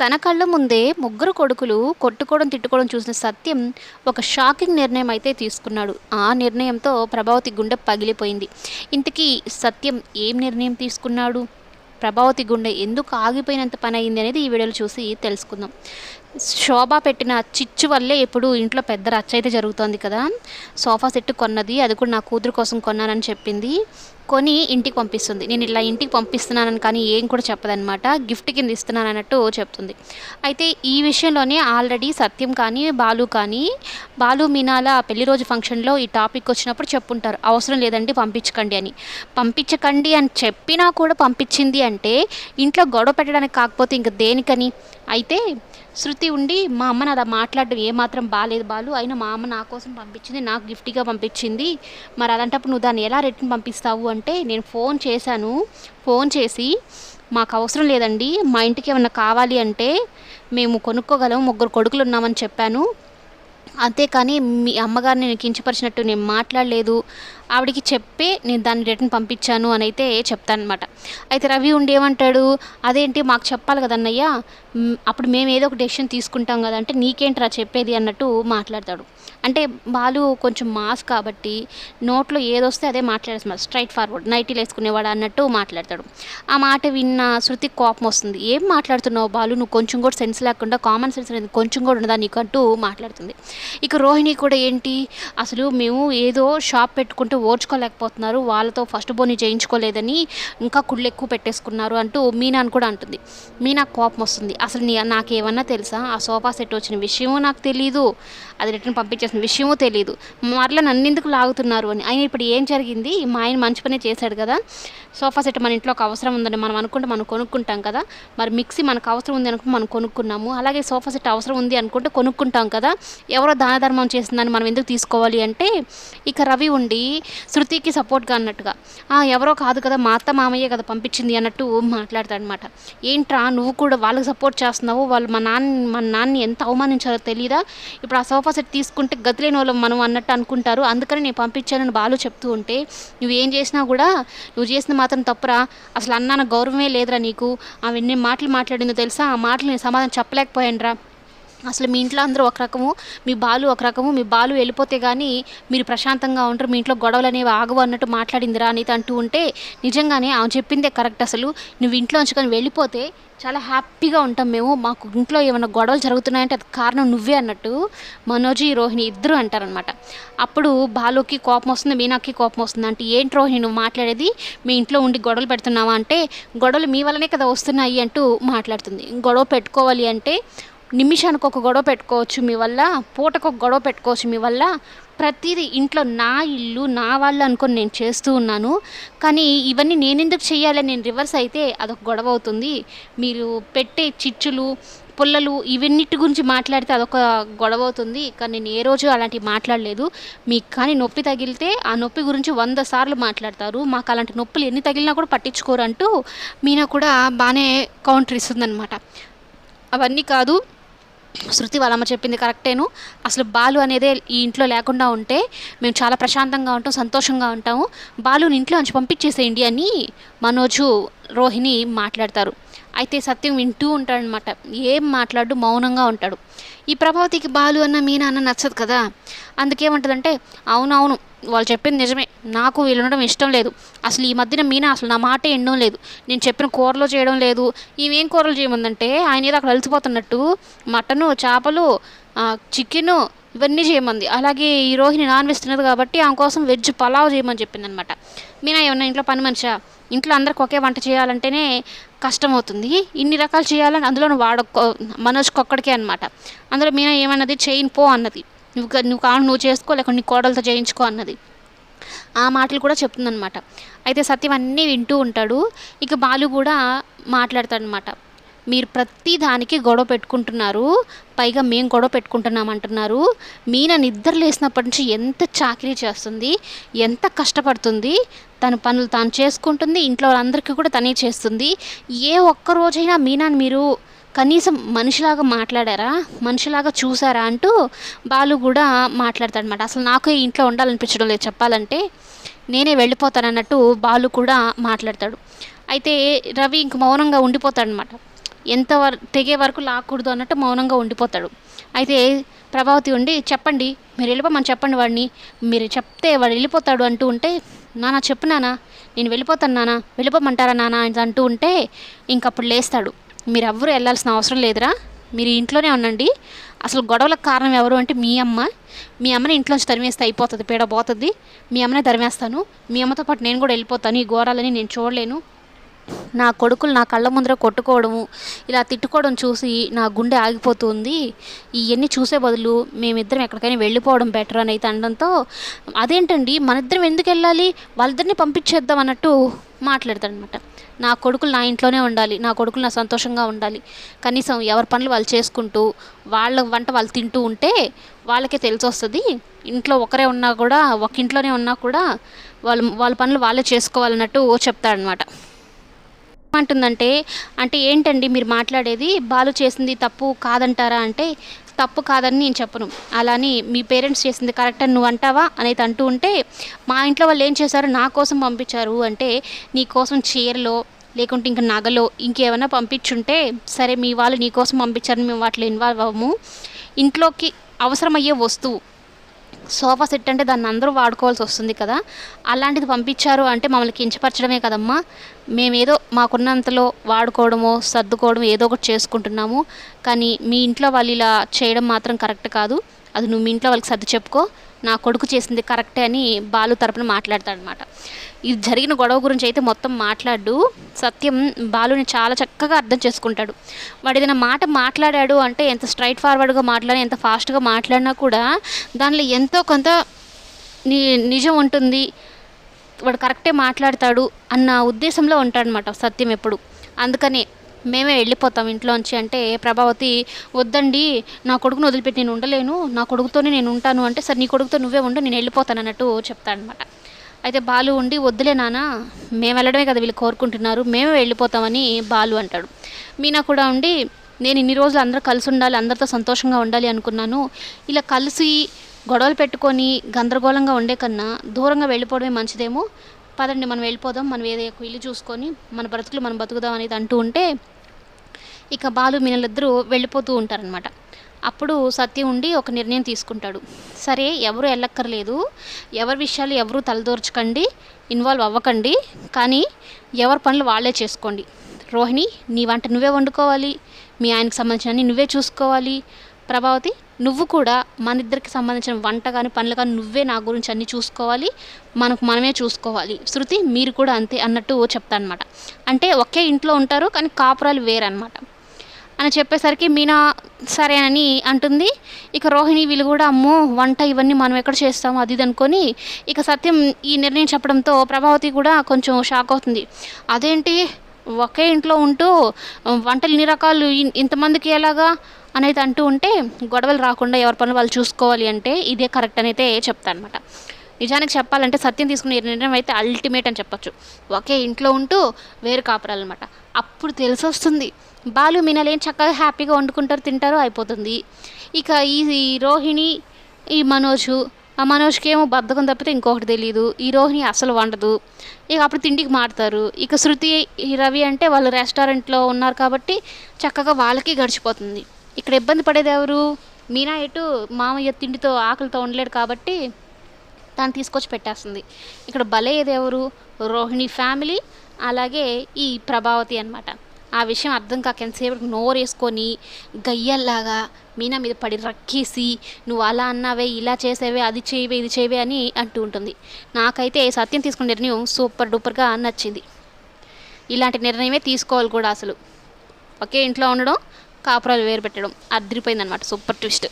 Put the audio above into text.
తన కళ్ళ ముందే ముగ్గురు కొడుకులు కొట్టుకోవడం తిట్టుకోవడం చూసిన సత్యం ఒక షాకింగ్ నిర్ణయం అయితే తీసుకున్నాడు. ఆ నిర్ణయంతో ప్రభావతి గుండె పగిలిపోయింది. ఇంతకీ సత్యం ఏం నిర్ణయం తీసుకున్నాడు? ప్రభావతి గుండె ఎందుకు ఆగిపోయినంత పని అయింది అనేది ఈ వీడియోలో చూసి తెలుసుకుందాం. శోభ పెట్టిన చిచ్చు వల్లే ఇప్పుడు ఇంట్లో పెద్ద రచ్చ అయితే జరుగుతోంది కదా. సోఫా సెట్ కొన్నది అది కూడా నా కూతురు కోసం కొన్నానని చెప్పింది. కొని ఇంటికి పంపిస్తుంది. నేను ఇలా ఇంటికి పంపిస్తున్నానని కానీ ఏం కూడా చెప్పదనమాట గిఫ్ట్ కింద ఇస్తున్నాను అన్నట్టు చెప్తుంది. అయితే ఈ విషయంలోనే ఆల్రెడీ సత్యం కానీ బాలు కానీ బాలు మీనాల పెళ్ళి రోజు ఫంక్షన్లో ఈ టాపిక్ వచ్చినప్పుడు చెప్పుంటారు. అవసరం లేదండి పంపించకండి అని. పంపించకండి అని చెప్పినా కూడా పంపించింది అంటే ఇంట్లో గొడవ పెట్టడానికి కాకపోతే ఇంక దేనికని? అయితే శృతి ఉండి మా అమ్మ నాది మాట్లాడడం ఏమాత్రం బాగాలేదు బాలు. అయినా మా అమ్మ నా కోసం పంపించింది నాకు గిఫ్ట్గా పంపించింది. మరి అలాంటప్పుడు నువ్వు దాన్ని ఎలా రిటర్న్ పంపిస్తావు? అంటే నేను ఫోన్ చేశాను. ఫోన్ చేసి మాకు అవసరం లేదండి. మా ఇంటికి ఏమన్నా కావాలి అంటే మేము కొనుక్కోగలం. ముగ్గురు కొడుకులు ఉన్నామని చెప్పాను. అంతేకాని మీ అమ్మగారిని నేను కించపరిచినట్టు నేను మాట్లాడలేదు. ఆవిడకి చెప్పి నేను దాన్ని రిటర్న్ పంపించాను అని అయితే చెప్తానమాట అయితే రవి ఉండి ఏమంటాడు? అదేంటి మాకు చెప్పాలి కదన్నయ్యా అప్పుడు మేము ఏదో ఒక డెసిషన్ తీసుకుంటాం కదా అంటే నీకేంట్రా చెప్పేది అన్నట్టు మాట్లాడతాడు. అంటే బాలు కొంచెం మాస్ కాబట్టి నోట్లో ఏదొస్తే అదే మాట్లాడేస్తున్నారు. స్ట్రైట్ ఫార్వర్డ్ నైటీలు వేసుకునేవాడు అన్నట్టు మాట్లాడతాడు. ఆ మాట విన్న శృతి కోపం వస్తుంది. ఏం మాట్లాడుతున్నావు బాలు? నువ్వు కొంచెం కూడా సెన్స్ లేకుండా కామన్ సెన్స్ అనేది కొంచెం కూడా ఉండదా నీకు? అంటూ మాట్లాడుతుంది. ఇక రోహిణి కూడా ఏంటి? అసలు మేము ఏదో షాప్ పెట్టుకుంటూ ఓర్చుకోలేకపోతున్నారు. వాళ్ళతో ఫస్ట్ బోని చేయించుకోలేదని ఇంకా కుళ్ళు ఎక్కువ పెట్టేసుకున్నారు అంటూ మీనాని కూడా అంటుంది. మీనా కోపం వస్తుంది. అసలు నీ నాకేమన్నా తెలుసా? ఆ సోఫా సెట్ వచ్చిన విషయం నాకు తెలియదు అది రిటర్న్ పంపించేసిన విషయమూ తెలియదు మరలా నన్ను ఎందుకు లాగుతున్నారు అని. ఆయన ఇప్పుడు ఏం జరిగింది? మా ఆయన మంచి పనే చేశాడు కదా. సోఫా సెట్ మన ఇంట్లో ఒక అవసరం ఉందని మనం అనుకుంటే మనం కొనుక్కుంటాం కదా. మరి మిక్సీ మనకు అవసరం ఉంది అనుకుంటే మనం కొనుక్కున్నాము. అలాగే సోఫా సెట్ అవసరం ఉంది అనుకుంటే కొనుక్కుంటాం కదా. ఎవరో దాన ధర్మం చేసిందని మనం ఎందుకు తీసుకోవాలి అంటే ఇక రవి ఉండి శృతికి సపోర్ట్గా అన్నట్టుగా ఎవరో కాదు కదా మా అత్త మామయ్య కదా పంపించింది అన్నట్టు మాట్లాడతాడనమాట ఏంట్రా నువ్వు కూడా వాళ్ళకి సపోర్ట్ చేస్తున్నావు? వాళ్ళు మా నాన్న మా నాన్నని ఎంత అవమానించారో తెలియదా ఇప్పుడు ఆ సోఫా సెట్ తీసుకుంటే గతిలేని వాళ్ళం మనం అన్నట్టు అనుకుంటారు. అందుకని నేను పంపించానని బాలు చెప్తూ ఉంటే నువ్వు ఏం చేసినా కూడా నువ్వు చేసిన మాత్రం తప్పురా. అసలు అన్నాన గౌరవమే లేదురా నీకు. ఆమె ఎన్ని మాటలు మాట్లాడిందో తెలుసా? ఆ మాటలు నేను సమాధానం చెప్పలేకపోయానురా. అసలు మీ ఇంట్లో అందరూ ఒక రకము మీ బాలు ఒక రకము మీ బాలు వెళ్ళిపోతే కానీ మీరు ప్రశాంతంగా ఉంటారు మీ ఇంట్లో గొడవలు అనేవి ఆగవు అన్నట్టు మాట్లాడిందిరా అనేది అంటూ ఉంటే నిజంగానే ఆమె చెప్పిందే కరెక్ట్ అసలు. నువ్వు ఇంట్లో ఉంచుకొని వెళ్ళిపోతే చాలా హ్యాపీగా ఉంటాం మేము. మాకు ఇంట్లో ఏమైనా గొడవలు జరుగుతున్నాయంటే అది కారణం నువ్వే అన్నట్టు మనోజీ రోహిణి ఇద్దరు అంటారనమాట అప్పుడు బాలుకి కోపం వస్తుంది మీనాకి కోపం వస్తుంది. అంటే ఏంటి రోహిణి నువ్వు మాట్లాడేది? మీ ఇంట్లో ఉండి గొడవలు పెడుతున్నావా అంటే గొడవలు మీ వల్లనే కదా వస్తున్నాయి అంటూ మాట్లాడుతుంది. గొడవ పెట్టుకోవాలి అంటే నిమిషానికి ఒక గొడవ పెట్టుకోవచ్చు మీ వల్ల పూటకు ఒక గొడవ పెట్టుకోవచ్చు మీ వల్ల. ప్రతిదీ ఇంట్లో నా ఇల్లు నా వాళ్ళు అనుకొని నేను చేస్తూ ఉన్నాను. కానీ ఇవన్నీ నేను ఎందుకు చేయాలని నేను రివర్స్ అయితే అదొక గొడవ అవుతుంది. మీరు పెట్టే చిచ్చులు పుల్లలు ఇవన్నిటి గురించి మాట్లాడితే అదొక గొడవ అవుతుంది. కానీ నేను ఏ రోజు అలాంటివి మాట్లాడలేదు. మీకు కానీ నొప్పి తగిలితే ఆ నొప్పి గురించి వంద సార్లు మాట్లాడతారు. మాకు అలాంటి నొప్పులు ఎన్ని తగిలినా కూడా పట్టించుకోరు అంటూ మీనా కూడా బాగానే కౌంటర్ ఇస్తుందన్నమాట. అవన్నీ కాదు. శృతి వాళ్ళమ్మ చెప్పింది కరెక్టేను. అసలు బాలు అనేదే ఈ ఇంట్లో లేకుండా ఉంటే మేము చాలా ప్రశాంతంగా ఉంటాం సంతోషంగా ఉంటాము. బాలుని ఇంట్లో నుంచి పంపించేసేయండి అని మనోజు రోహిణి మాట్లాడతారు. అయితే సత్యం వింటూ ఉంటాడనమాట ఏం మాట్లాడు మౌనంగా ఉంటాడు. ఈ ప్రభావతికి బాలు అన్న మీనా అన్న నచ్చదు కదా? అందుకేమంటుందంటే అవునవును వాళ్ళు చెప్పింది నిజమే. నాకు వీళ్ళు ఉండడం ఇష్టం లేదు. అసలు ఈ మధ్యన మీనా అసలు నా మాటే ఎండడం లేదు. నేను చెప్పిన కూరలో చేయడం లేదు. ఈమెం కూరలు చేయమందంటే ఆయన ఏదో అక్కడ అలసిపోతున్నట్టు మటను చేపలు చికెను ఇవన్నీ చేయమంది. అలాగే ఈ రోహిణి నాన్ వెజ్ తినదు కాబట్టి ఆమె కోసం వెజ్ పలావ్ చేయమని చెప్పింది అనమాట మీనా ఏమన్నా ఇంట్లో పని మనిషా? ఇంట్లో అందరికి ఒకే వంట చేయాలంటేనే కష్టమవుతుంది. ఇన్ని రకాలు చేయాలని అందులో వాడ మనోజ్కొక్కడికే అనమాట అందులో మీనా ఏమన్నది? చేయిన్ పో అన్నది. నువ్వు నువ్వు కావాలి నువ్వు చేసుకో లేకుంటే నీ కోడలతో చేయించుకో అన్నది. ఆ మాటలు కూడా చెప్తుందనమాట అయితే సత్యం అన్నీ వింటూ ఉంటాడు. ఇక బాలు కూడా మాట్లాడతాడనమాట మీరు ప్రతి దానికి గొడవ పెట్టుకుంటున్నారు. పైగా మేము గొడవ పెట్టుకుంటున్నాం అంటున్నారు. మీన నిద్ర లేసినప్పటి నుంచి ఎంత చాకరీ చేస్తుంది ఎంత కష్టపడుతుంది తన పనులు తాను చేసుకుంటుంది ఇంట్లో వాళ్ళందరికీ కూడా తనే చేస్తుంది. ఏ ఒక్క రోజైనా మీనాని మీరు కనీసం మనిషిలాగా మాట్లాడారా మనిషిలాగా చూసారా అంటూ బాలు కూడా మాట్లాడతాడనమాట అసలు నాకు ఇంట్లో ఉండాలనిపించడం లేదు చెప్పాలంటే. నేనే వెళ్ళిపోతానన్నట్టు బాలు కూడా మాట్లాడతాడు. అయితే రవి ఇంక మౌనంగా ఉండిపోతాడనమాట ఎంత వర తెగే వరకు లాక్కూడదు అన్నట్టు మౌనంగా ఉండిపోతాడు. అయితే ప్రభావతి ఉండి చెప్పండి మీరు వెళ్ళిపోమని చెప్పండి వాడిని. మీరు చెప్తే వాడు వెళ్ళిపోతాడు అంటూ ఉంటే నానా చెప్పు నానా. నేను వెళ్ళిపోతాను నానా. వెళ్ళిపోమంటారా నానా? అంటూ ఉంటే ఇంకప్పుడు లేస్తాడు. మీరు ఎవ్వరు వెళ్ళాల్సిన అవసరం లేదురా. మీరు ఇంట్లోనే ఉండండి. అసలు గొడవలకు కారణం ఎవరు అంటే మీ అమ్మ. మీ అమ్మని ఇంట్లోంచి తరిమేస్తే అయిపోతుంది పీడ పోతుంది. మీ అమ్మనే తరిమేస్తాను. మీ అమ్మతో పాటు నేను కూడా వెళ్ళిపోతాను. ఈ ఘోరాలని నేను చూడలేను. నా కొడుకులు నా కళ్ళ ముందర కొట్టుకోవడము ఇలా తిట్టుకోవడం చూసి నా గుండె ఆగిపోతుంది. ఇవన్నీ చూసే బదులు మేమిద్దరం ఎక్కడికైనా వెళ్ళిపోవడం బెటర్ అని అయితే అనడంతో అదేంటండి మన ఇద్దరం ఎందుకు వెళ్ళాలి? వాళ్ళిద్దరిని పంపించేద్దాం అన్నట్టు మాట్లాడతాడనమాట. నా కొడుకులు నా ఇంట్లోనే ఉండాలి నా కొడుకులు నా సంతోషంగా ఉండాలి. కనీసం ఎవరి పనులు వాళ్ళు చేసుకుంటూ వాళ్ళ వంట వాళ్ళు తింటూ ఉంటే వాళ్ళకే తెలిసి వస్తుంది ఇంట్లో ఒకరే ఉన్నా కూడా ఒక ఇంట్లోనే ఉన్నా కూడా వాళ్ళు వాళ్ళ పనులు వాళ్ళే చేసుకోవాలన్నట్టు చెప్తాడనమాట. ఏమంటుందంటే అంటే ఏంటండి మీరు మాట్లాడేది? బాలు చేసింది తప్పు కాదంటారా అంటే తప్పు కాదని నేను చెప్పను. అలాని మీ పేరెంట్స్ చేసింది కరెక్ట్ అని నువ్వు అంటావా? అనేది అంటూ ఉంటే మా ఇంట్లో వాళ్ళు ఏం చేశారు? నా కోసం పంపించారు. అంటే నీ కోసం చీరలో లేకుంటే ఇంకా నగలో ఇంకేమైనా పంపించుంటే సరే మీ వాళ్ళు నీ కోసం పంపించారని మేము వాటిలో ఇన్వాల్వ్ అవ్వము. ఇంట్లోకి అవసరమయ్యే వస్తువు సోఫా సెట్ అంటే దాన్ని అందరూ వాడుకోవాల్సి వస్తుంది కదా. అలాంటిది పంపించారు అంటే మమ్మల్ని కించపరచడమే కదమ్మా. మేమేదో మాకున్నంతలో వాడుకోవడమో సర్దుకోవడం ఏదో ఒకటి చేసుకుంటున్నాము. కానీ మీ ఇంట్లో వాళ్ళు ఇలా చేయడం మాత్రం కరెక్ట్ కాదు. అది నువ్వు మీ ఇంట్లో వాళ్ళకి సర్ది చెప్పుకో. నా కొడుకు చేసింది కరెక్టే అని బాలు తరపున మాట్లాడతాడనమాట. ఇది జరిగిన గొడవ గురించి అయితే మొత్తం మాట్లాడు. సత్యం బాలుని చాలా చక్కగా అర్థం చేసుకుంటాడు. వాడు ఏదైనా మాట మాట్లాడాడు అంటే ఎంత స్ట్రైట్ ఫార్వర్డ్గా మాట్లాడి ఎంత ఫాస్ట్గా మాట్లాడినా కూడా దానిలో ఎంతో కొంత ని నిజం ఉంటుంది. వాడు కరెక్టే మాట్లాడతాడు అన్న ఉద్దేశంలో ఉంటాడనమాట సత్యం ఎప్పుడు. అందుకని మేమే వెళ్ళిపోతాం ఇంట్లోంచి అంటే ప్రభావతి వద్దండి నా కొడుకును వదిలిపెట్టి నేను ఉండలేను నా కొడుకుతోనే నేను ఉంటాను అంటే సరే నీ కొడుకుతో నువ్వే ఉండు నేను వెళ్ళిపోతాను అన్నట్టు చెప్తాడనమాట. అయితే బాలు ఉండి వద్దులే నాన్న మేము వెళ్ళడమే కదా వీళ్ళు కోరుకుంటున్నారు మేమే వెళ్ళిపోతామని బాలు అంటాడు. మీనా కూడా ఉండి నేను ఇన్ని రోజులు అందరూ కలిసి ఉండాలి అందరితో సంతోషంగా ఉండాలి అనుకున్నాను. ఇలా కలిసి గొడవలు పెట్టుకొని గందరగోళంగా ఉండే కన్నా దూరంగా వెళ్ళిపోవడమే మంచిదేమో. పదండి మనం వెళ్ళిపోదాం మనం ఏదో ఒక ఇల్లు చూసుకొని మన బ్రతుకులు మనం బతుకుదాం అనేది అంటూ ఉంటే ఇక బాలు మీనలిద్దరూ వెళ్ళిపోతూ ఉంటారనమాట అప్పుడు సత్యం ఉండి ఒక నిర్ణయం తీసుకుంటాడు. సరే ఎవరు వెళ్ళక్కర్లేదు ఎవరి విషయాలు ఎవరు తలదోర్చకండి ఇన్వాల్వ్ అవ్వకండి కానీ ఎవరి పనులు వాళ్ళే చేసుకోండి. రోహిణి నీ వంట నువ్వే వండుకోవాలి. మీ ఆయనకు సంబంధించిన నువ్వే చూసుకోవాలి. ప్రభావతి నువ్వు కూడా మన ఇద్దరికి సంబంధించిన వంట కానీ పనులు కానీ నువ్వే నా గురించి అన్నీ చూసుకోవాలి. మనకు మనమే చూసుకోవాలి. శృతి మీరు కూడా అంతే అన్నట్టు చెప్తానమాట అంటే ఒకే ఇంట్లో ఉంటారు కానీ కాపురాలు వేరనమాట అని చెప్పేసరికి మీనా సరే అని అంటుంది. ఇక రోహిణి వీళ్ళు కూడా అమ్మో వంట ఇవన్నీ మనం ఎక్కడ చేస్తాము? అది ఇది అనుకొని ఇక సత్యం ఈ నిర్ణయం చెప్పడంతో ప్రభావతి కూడా కొంచెం షాక్ అవుతుంది. అదేంటి? ఒకే ఇంట్లో ఉంటూ వంటలు ఇన్ని రకాలు ఇంతమందికి ఎలాగా? అనేది అంటూ ఉంటే గొడవలు రాకుండా ఎవరి పనులు వాళ్ళు చూసుకోవాలి అంటే ఇదే కరెక్ట్ అని అయితే చెప్తాను అనమాట నిజానికి చెప్పాలంటే సత్యం తీసుకునే నిర్ణయం అయితే అల్టిమేట్ అని చెప్పొచ్చు. ఒకే ఇంట్లో ఉంటూ వేరు కాపురాలన్నమాట. అప్పుడు తెలిసి వస్తుంది బాలు మీనలేం చక్కగా హ్యాపీగా వండుకుంటారు తింటారు అయిపోతుంది. ఇక ఈ ఈ రోహిణి ఈ మనోజు ఆ మనోజ్కి ఏమో బద్ధకం తప్పితే ఇంకొకటి తెలియదు ఈ రోహిణి అసలు వండదు. ఇక అప్పుడు తిండికి మారుతారు. ఇక శృతి ఈ రవి అంటే వాళ్ళు రెస్టారెంట్లో ఉన్నారు కాబట్టి చక్కగా వాళ్ళకి గడిచిపోతుంది. ఇక్కడ ఇబ్బంది పడేది ఎవరు? మీనా ఎటు మామయ్య తిండితో ఆకలితో ఉండలేడు కాబట్టి తను తీసుకొచ్చి పెట్టేస్తుంది. ఇక్కడ బలయ్యేది ఎవరు? రోహిణి ఫ్యామిలీ అలాగే ఈ ప్రభావతి అనమాట ఆ విషయం అర్థం కాక ఎంతసేపు నోరేసుకొని గయ్యల్లాగా మీనా మీద పడి రక్కేసి నువ్వు అలా అన్నావే ఇలా చేసేవే అది చేయవే ఇది చేయవే అని అంటూ ఉంటుంది. నాకైతే సత్యం తీసుకున్న నిర్ణయం సూపర్ డూపర్గా నచ్చింది. ఇలాంటి నిర్ణయమే తీసుకోవాలి కూడా అసలు. ఒకే ఇంట్లో ఉండడం కాపురాలు వేరు పెట్టడం అద్దరిపోయిందనమాట సూపర్ ట్విస్ట్.